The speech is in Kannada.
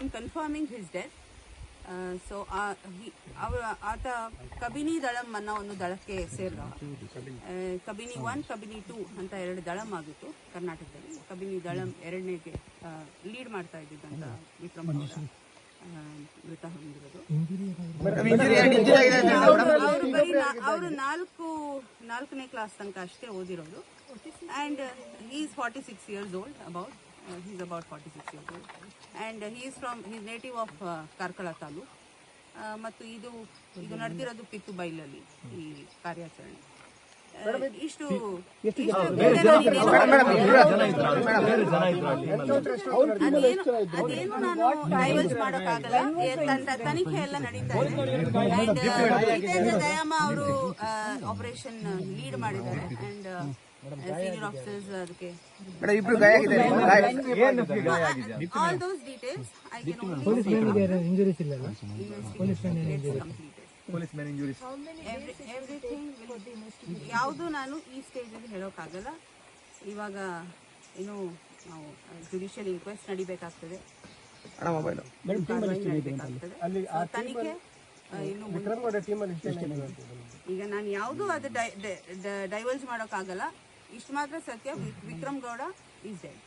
Am confirming his death so ಅವರ ಆತ ಕಬಿನಿ ದಳಂ ಅನ್ನೋ ಒಂದು ದಳಕ್ಕೆ ಸೇರಿದ ಕಬಿನಿ ಒನ್ ಕಬಿನಿ ಟೂ ಅಂತ ಎರಡು ದಳಂ ಆಗಿತ್ತು ಕರ್ನಾಟಕದಲ್ಲಿ. ಕಬಿನಿ ದಳಂ ಎರಡನೇಗೆ ಲೀಡ್ ಮಾಡ್ತಾ ಇದ್ದಿದ್ದಂತ ವಿಕ್ರಮ್ ಗೌಡ ಮೃತ ಹೊಂದಿರೋದು. ಅವರು. ಬರೀ ಅವರು ನಾಲ್ಕು ನಾಲ್ಕನೇ ಕ್ಲಾಸ್ ತನಕ ಅಷ್ಟೇ ಓದಿರೋದು. And is forty six years old about he's about forty six years old and he's from his native of Karkala Karkala ಆ, ಮತ್ತು ಇದು ಇದು ನಡೆದಿರೋದು ಪಿತ್ತು ಬೈಲಲ್ಲಿ ಈ ಕಾರ್ಯಾಚರಣೆ. ಇಷ್ಟು ಇಷ್ಟು ಅದೇನು ನಾನು ಟ್ರೈವಲ್ಸ್ ಮಾಡೋಕ್ಕಾಗಲ್ಲ. ತನಿಖೆ ಎಲ್ಲ ನಡೀತಾ ಇದೆ. ಅಂಡ್ ಜಿತೇಂದ್ರ ದಯಾಮ ಅವರು ಆಪರೇಷನ್ ಲೀಡ್ ಮಾಡಿದ್ದಾರೆ. ಅಂಡ್ ಸೀನಿಯರ್ ಆಫೀಸರ್ಸ್ ಅದಕ್ಕೆ. All those details I can only injuries ಇಲ್ಲ ಪೊಲೀಸ್ ಮ್ಯಾನ್ ಇಂಜುರೀಸ್ ಎವ್ರಿಥಿಂಗ್ ಯಾವುದು ನಾನು ಈ ಸ್ಟೇಜಲ್ಲಿ ಹೇಳೋಕ್ಕಾಗಲ್ಲ. ಇವಾಗ ಏನು ನಾವು ಜುಡಿಷಿಯಲ್ ಇನ್ಕ್ವೆಸ್ಟ್ ನಡಿಬೇಕಾಗ್ತದೆ. ತನಿಖೆ ಆ, ಇನ್ನು ಈಗ ನಾನು ಯಾವುದು ಅದು ಡೈವರ್ಸ್ ಮಾಡೋಕ್ಕಾಗಲ್ಲ. ಇಷ್ಟು ಮಾತ್ರ ಸತ್ಯ ವಿಕ್ರಮ್ ಗೌಡ ಈಸ್ ಡೆಡ್